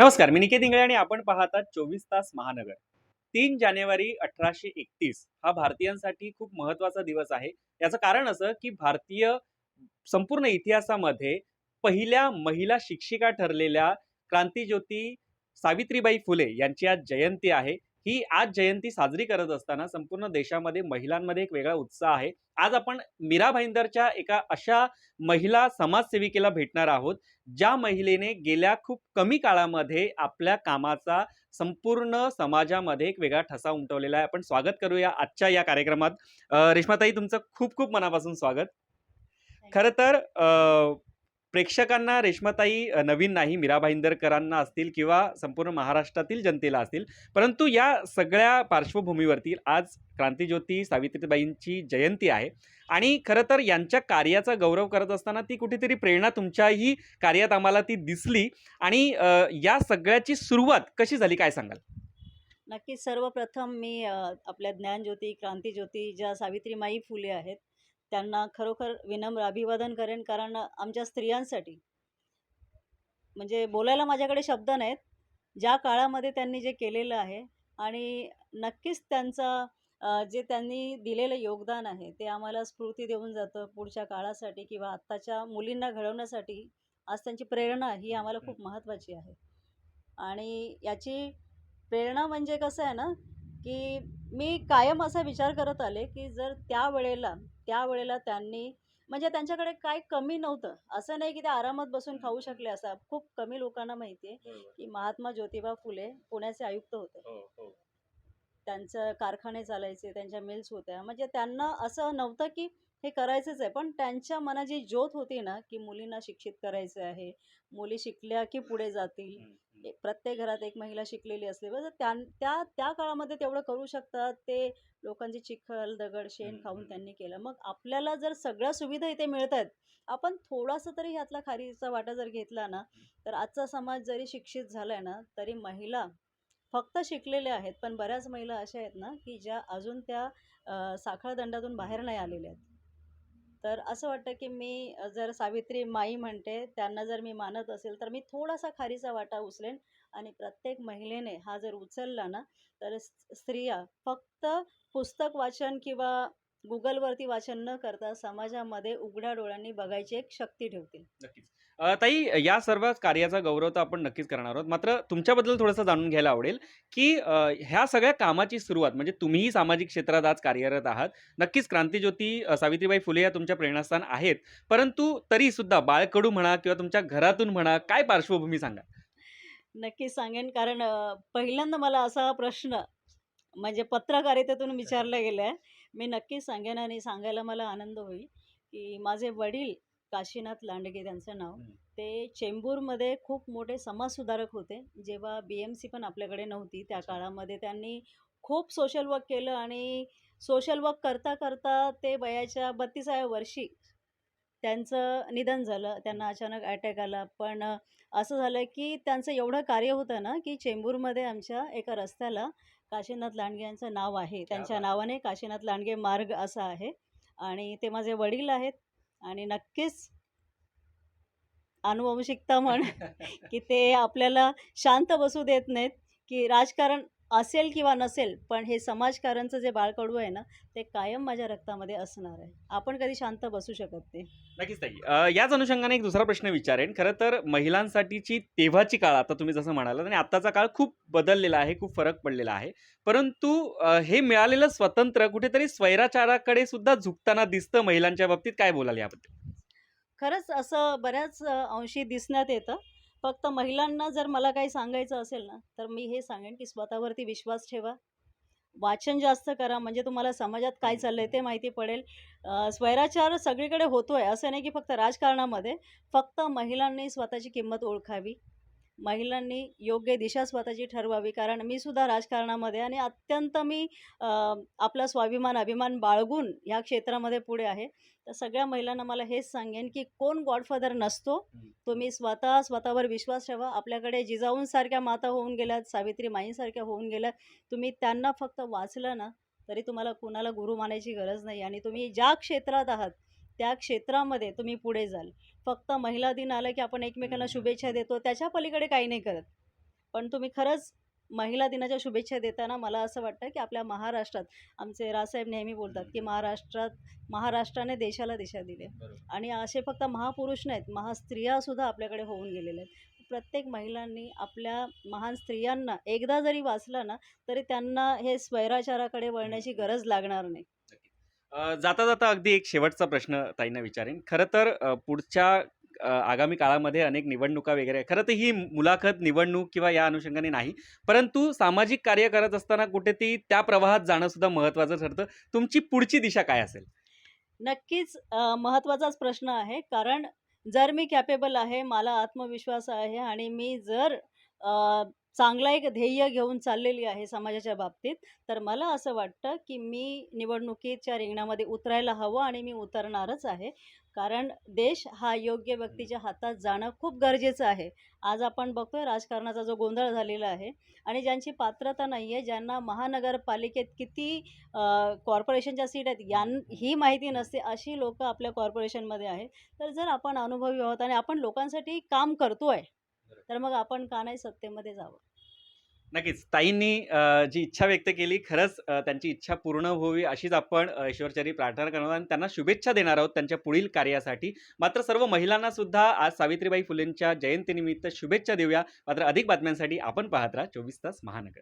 नमस्कार मी निकेत इंगळे आणि आपण पाहतात चोवीस तास महानगर. तीन जानेवारी अठराशे एकतीस हा भारतीयांसाठी खूप महत्त्वाचा दिवस आहे. याचं कारण असं की भारतीय संपूर्ण इतिहासामध्ये पहिल्या महिला शिक्षिका ठरलेल्या क्रांतीज्योती सावित्रीबाई फुले यांची आज जयंती आहे. ही आज जयंती साजरी करत असताना संपूर्ण देशामध्ये महिलांमध्ये एक वेगळा उत्साह आहे. आज आपण मीरा भाईंदरच्या एका अशा महिला समाजसेविकेला भेटणार आहोत ज्या महिलेने गेल्या खूप कमी काळामध्ये आपल्या कामाचा संपूर्ण समाजामध्ये एक वेगळा ठसा उमटवलेला आहे. आपण स्वागत करूया आजच्या या कार्यक्रमात. रेश्माताई तुमचं खूप खूप मनापासून स्वागत. खरं तर प्रेक्षकांना रेश्माताई नवीन नाही मीरा भाईंदरकरांना असतील किंवा संपूर्ण महाराष्ट्रातील जनतेला असतील. परंतु या सगळ्या पार्श्वभूमीवरती आज क्रांतीज्योती सावित्रीबाईंची जयंती आहे. आणि खरं तर यांच्या कार्याचा गौरव करत असताना ती कुठेतरी प्रेरणा तुमच्याही कार्यात आम्हाला ती दिसली. आणि या सगळ्याची सुरुवात कशी झाली काय सांगाल? नक्की सर्वप्रथम मी आपल्या ज्ञानज्योती क्रांतीज्योती ज्या सावित्रीमाई फुले आहेत त्यांना खरोखर विनम्र अभिवादन करेन कारण आमच्या स्त्रियांसाठी म्हणजे बोलायला माझ्याकडे शब्द नाहीत ज्या काळामध्ये त्यांनी जे केलेलं आहे आणि नक्कीच त्यांचा जे त्यांनी दिलेलं योगदान आहे ते आम्हाला स्फूर्ती देऊन जातं पुढच्या काळासाठी किंवा आत्ताच्या मुलींना घडवण्यासाठी. आज त्यांची प्रेरणा ही आम्हाला खूप महत्त्वाची आहे. आणि याची प्रेरणा म्हणजे कसं आहे ना की मी कायम असा विचार करत आले की जर त्यावेळेला त्यावेळेला त्यांनी म्हणजे त्यांच्याकडे काय कमी नव्हतं. असं नाही की ते आरामात बसून खाऊ शकले असं खूप कमी लोकांना माहिती आहे की महात्मा ज्योतिबा फुले पुण्याचे आयुक्त होते. त्यांचं कारखाने चालायचे त्यांच्या मिल्स होत्या. म्हणजे त्यांना असं नव्हतं की हे करायचंच आहे. पण त्यांच्या मनात जी ज्योत होती ना की मुलींना शिक्षित करायचं आहे मुली शिकल्या की पुढे जातील प्रत्येक घरात एक महिला शिकलेली असली बरं त्या त्या त्या काळामध्ये तेवढं करू शकतात. ते लोकांची चिखल दगड शेण खाऊन. त्यांनी केलं. मग आपल्याला जर सगळ्या सुविधा इथे मिळत आहेत आपण थोडासा तरी ह्यातला खारीचा वाटा जर घेतला ना तर आजचा समाज जरी शिक्षित झालाय ना तरी महिला फक्त शिकलेल्या आहेत. पण बऱ्याच महिला अशा आहेत ना की ज्या अजून त्या साखळदंडातून बाहेर नाही आलेल्या आहेत. तर असं वाटतं की मी जर सावित्री माई म्हणते त्यांना जर मी मानत असेल तर मी थोडासा खारीचा वाटा उचलेन आणि प्रत्येक महिलेने हा जर उचलला ना तर स्त्रिया फक्त पुस्तक वाचन किंवा गुगलवरती वाचन न करता समाजामध्ये उघड्या डोळ्यांनी बघायची एक शक्ती ठेवतील. नक्कीच. ताई या सर्व कार्याचा गौरव तर आपण नक्कीच करणार आहोत. मात्र तुमच्याबद्दल थोडंसं जाणून घ्यायला आवडेल की ह्या सगळ्या कामाची सुरुवात म्हणजे तुम्हीही सामाजिक क्षेत्रात आज कार्यरत आहात. नक्कीच क्रांतीज्योती सावित्रीबाई फुले या तुमच्या प्रेरणास्थान आहेत. परंतु तरी सुद्धा बाळकडू म्हणा किंवा तुमच्या घरातून म्हणा काय पार्श्वभूमी सांगा नक्कीच सांगेन. कारण पहिल्यांदा मला असा प्रश्न म्हणजे पत्रकारितेतून विचारला गेला आहे मी नक्कीच सांगेन आणि सांगायला मला आनंद होईल की माझे वडील काशीनाथ लांडगे त्यांचं नाव. ते चेंबूरमध्ये खूप मोठे समाजसुधारक होते. जेव्हा बी एम सी पण आपल्याकडे नव्हती त्या काळामध्ये त्यांनी खूप सोशल वर्क केलं आणि सोशल वर्क करता करता ते वयाच्या बत्तीसाव्या वर्षी त्यांचं निधन झालं. त्यांना अचानक अटॅक आला. पण असं झालं की त्यांचं एवढं कार्य होतं ना की चेंबूरमध्ये आमच्या एका रस्त्याला काशीनाथ लांडगे यांचं नाव आहे. त्यांच्या. नावाने काशीनाथ लांडगे मार्ग असा आहे. आणि ते माझे वडील आहेत. आणि नक्कीच अनुवंशिकता म्हण की ते आपल्याला शांत बसू देत नाहीत की राजकारण असेल किंवा नसेल पण हे समाजकारणचं जे बाळकडू आहे ना ते कायम माझ्या रक्तामध्ये असणार आहे. आपण कधी शांत बसू शकत नाही. नक्कीच ताई. याच अनुषंगाने एक दुसरा प्रश्न विचारेन. खरं तर महिलांसाठीची तेव्हाची काळ आता तुम्ही जसं म्हणालात आणि आत्ताचा काळ खूप बदललेला आहे खूप फरक पडलेला आहे. परंतु हे मिळालेलं स्वतंत्र कुठेतरी स्वैराचाराकडे सुद्धा झुकताना दिसतं महिलांच्या बाबतीत. काय बोलाल याबद्दल? खरंच असं बऱ्याच अंशी दिसण्यात येतं. फक्त महिलांना जर मला काही सांगायचं असेल ना तर मी हे सांगेन की स्वतःवरती विश्वास ठेवा. वाचन जास्त करा म्हणजे तुम्हाला समाजात काय चाललंय ते माहिती पडेल. स्वैराचार सगळीकडे होतोय असं नाही की फक्त राजकारणामध्ये. फक्त महिलांनी स्वतःची किंमत ओळखावी. महिलांनी योग्य दिशा स्वतःची ठरवावी. कारण मी सुद्धा राजकारणामध्ये आणि अत्यंत मी आपला स्वाभिमान अभिमान बाळगून ह्या क्षेत्रामध्ये पुढे आहे. तर सगळ्या महिलांना मला हेच सांगेन की कोण गॉडफादर नसतो तुम्ही स्वतः स्वतःवर विश्वास ठेवा. आपल्याकडे जिजाऊंसारख्या माता होऊन गेल्यात सावित्री माईंसारख्या होऊन गेल्यात. तुम्ही त्यांना फक्त वाचलं ना तरी तुम्हाला कुणाला गुरु मानायची गरज नाही. आणि तुम्ही ज्या क्षेत्रात आहात त्या क्षेत्रामध्ये तुम्ही पुढे जाल. फक्त महिला दिन आलं की आपण एकमेकांना शुभेच्छा देतो त्याच्या पलीकडे काही नाही करत. पण तुम्ही खरंच महिला दिनाच्या शुभेच्छा देताना मला असं वाटतं की आपल्या महाराष्ट्रात आमचे रावसाहेब नेहमी बोलतात की महाराष्ट्रात महाराष्ट्राने देशाला दिशा दिली. आणि असे फक्त महापुरुष नाहीत महास्त्रियासुद्धा आपल्याकडे होऊन गेलेल्या आहेत. प्रत्येक महिलांनी आपल्या महान स्त्रियांना एकदा जरी वाचलं ना तरी त्यांना हे स्वैराचाराकडे वळण्याची गरज लागणार नाही. अ, जाता जाता अगदी एक शेवटचा प्रश्न ताईंना विचारेन. खरं तर अ, पुढच्या अ, आगामी काळामध्ये अनेक निवडणुका वगैरे आहे. खरं तर ही मुलाखत निवडणूक किंवा या अनुषंगाने नाही. परंतु सामाजिक कार्य करत असताना कुठे ती त्या प्रवाहात जाणं सुद्धा महत्त्वाचं ठरतं. तुमची पुढची दिशा काय असेल? नक्कीच अ, महत्त्वाचाच प्रश्न आहे. कारण जर मी कॅपेबल आहे मला आत्मविश्वास आहे आणि मी जर अ, चांगला एक ध्येय घेऊन चाललेली आहे समाजाच्या बाबतीत. तर मला असं वाटतं की मी निवडणुकीच्या रिंगणामध्ये उतरायला हवं आणि मी उतरणारच आहे. कारण देश हा योग्य व्यक्तीच्या हातात जाणं खूप गरजेचं आहे. आज आपण बघतोय राजकारणाचा जो गोंधळ झालेला आहे आणि ज्यांची पात्रता नाही आहे ज्यांना महानगरपालिकेत किती कॉर्पोरेशनच्या सीट आहेत यां ही माहिती नसते अशी लोकं आपल्या कॉर्पोरेशनमध्ये आहेत. तर जर आपण अनुभवी आहोत आणि आपण लोकांसाठी काम करतोय तर मग आपण का नाही सत्तेमध्ये जावं? नक्कीच. ताईंनी जी इच्छा व्यक्त केली खरंच त्यांची इच्छा पूर्ण व्हावी अशीच आपण ईश्वरचरी प्रार्थना करणार आहोत आणि त्यांना शुभेच्छा देणार आहोत त्यांच्या पुढील कार्यासाठी. मात्र सर्व महिलांना सुद्धा आज सावित्रीबाई फुलेंच्या जयंतीनिमित्त शुभेच्छा देऊया. मात्र अधिक बातम्यांसाठी आपण पाहत राहा चोवीस तास महानगर.